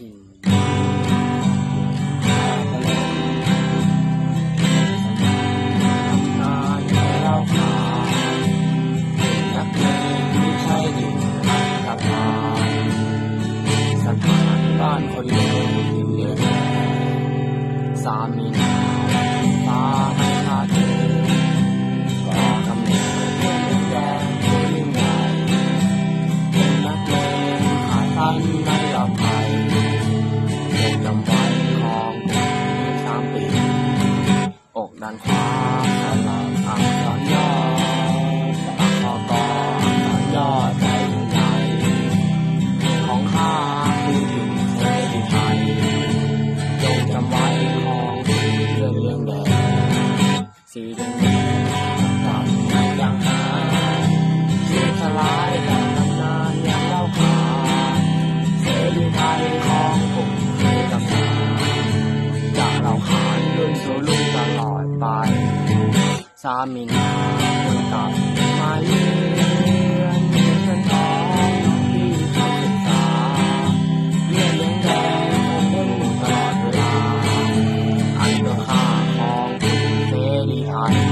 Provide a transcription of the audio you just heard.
บทานสถานบ้านคนเดียวเดียวสามีนาตาให้คาเธอก่อกำเนิดเรื่องแดงผู้ยิ่งใหญ่เป็นนักเลงขาตันใน เด็กจำไว้ของสามปีอกด้านขวาสลับอักษรย่อปากคอกออักษรย่อใจใหญ่ของข้าคือถึงเทพไทยจงจำไว้ของเรื่องเรื่องแดงสีแดงกับไม่ยังหาชื่อทลายแต่ตำนานยังเล่าขานเสรีไทยของ บาย สามีนคนกลับมาเยือนเพื่อนท้น้อพี่เขาศึกษาเลี้ยงเลี้ยงแดงผมเพิ่ตลอดเวลาอัตัวค่าของเรีไทย